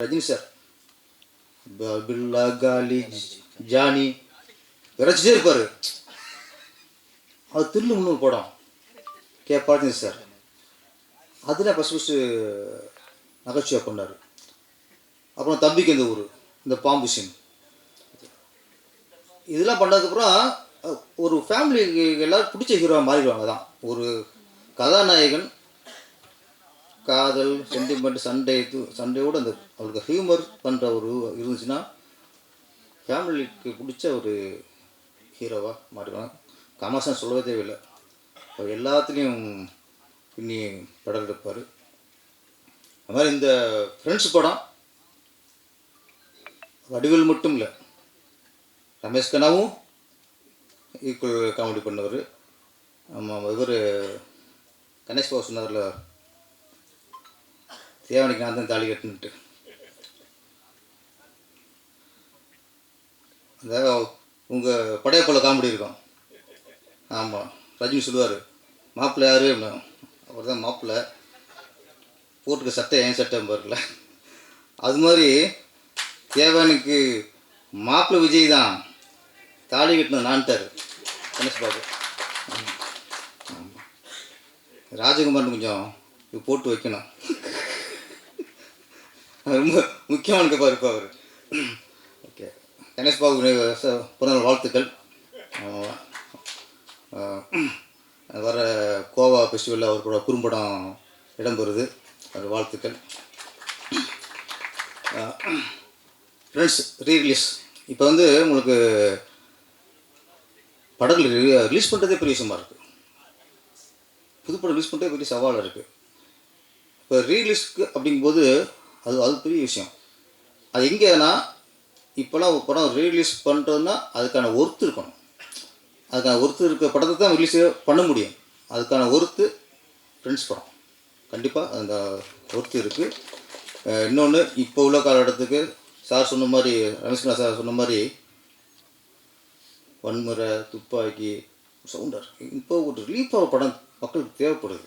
Rajini sir ப- பில்லா காலி Johnny ரசிச்சே இருப்பார் அது தில்லு முன்னூறு படம் கே பார்த்தீங்க சார் அதில் ஃபஸ்ட் ஃபஸ்ட்டு நகைச்சுவை பண்ணார் அப்புறம் தம்பிக்கு இந்த ஊர் இந்த பாம்பு சீன் இதெல்லாம் பண்ணதுக்கப்புறம் ஒரு ஃபேமிலிக்கு எல்லாரும் பிடிச்ச ஹீரோவாக மாறிடுவாங்க தான் ஒரு கதாநாயகன் காதல் சென்டிமெண்ட் சண்டை சண்டையோடு சண்டையோட அந்த அவளுக்கு ஹியூமர் பண்ணுற ஒரு இருந்துச்சுன்னா ஃபேமிலிக்கு பிடிச்ச ஒரு ஹீரோவாக மாறிடுவாங்க கமர்ஷன் சொல்லவே தேவையில்லை. அவர் எல்லாத்துலேயும் பின்னி படம் எடுப்பார் அது மாதிரி இந்த ஃப்ரெண்ட்ஸ் படம் வடிவில் மட்டும் இல்லை. ரமேஷ் கண்ணாவும் ஈக்குவல் காமெடி பண்ணவர். ஆமாம் இவர் கணேஷ் பாபு சொன்னார்ல தேவனுக்கு நான் தான் தாலி கட்டுன்ட்டு அந்த உங்கள் படையப்போல காமெடி இருக்கும். ஆமாம் ரஜினி சொல்லுவார் மாப்பிள்ளை யார்? அவர் தான் மாப்பிள்ளை. போட்டுக்க சட்டை ஏன் சட்டை பாருல அது மாதிரி தேவனுக்கு மாப்பிள்ளை விஜய் தான் தாலி கட்டினது நான்ட்டார். கணேஷ் பாபு ராஜகுமார்னு கொஞ்சம் இது போட்டு வைக்கணும். ரொம்ப முக்கியமான கப்பா இருப்பார் அவர். ஓகே கணேஷ் பாபு பிறந்தநாள் வாழ்த்துக்கள். வர கோவா ஃபெஸ்டிவலில் அவர் கூட குறும்படம் இடம்பெறுது. அவர் வாழ்த்துக்கள். ஃப்ரெண்ட்ஸ் ரீ-ரிலீஸ் இப்போ வந்து உங்களுக்கு படங்கள் ரிலீஸ் பண்ணுறதே பெரிய விஷயமா இருக்குது புதுப்படம் ரிலீஸ் பண்ணுறதே பெரிய சவாலாக இருக்குது இப்போ ரீலீஸ்க்கு அப்படிங்கும்போது அது அது பெரிய விஷயம். அது எங்கேனா இப்போலாம் ஒரு படம் ரீலீஸ் பண்ணுறதுன்னா அதுக்கான ஒர்த்து இருக்கணும். அதுக்கான ஒர்த்து இருக்க படத்தை தான் ரிலீஸ் பண்ண முடியும். அதுக்கான ஒர்த்து ஃப்ரெண்ட்ஸ் படம். கண்டிப்பாக அந்த ஒர்த்து இருக்குது இன்னொன்று இப்போ உள்ள காலகட்டத்துக்கு சார் சொன்ன மாதிரி ரமேஷ்குமார் சார் சொன்ன மாதிரி வன்முறை துப்பாக்கி சவுண்டர் இப்போ ஒரு ரிலீஃபாக படம் மக்களுக்கு தேவைப்படுது.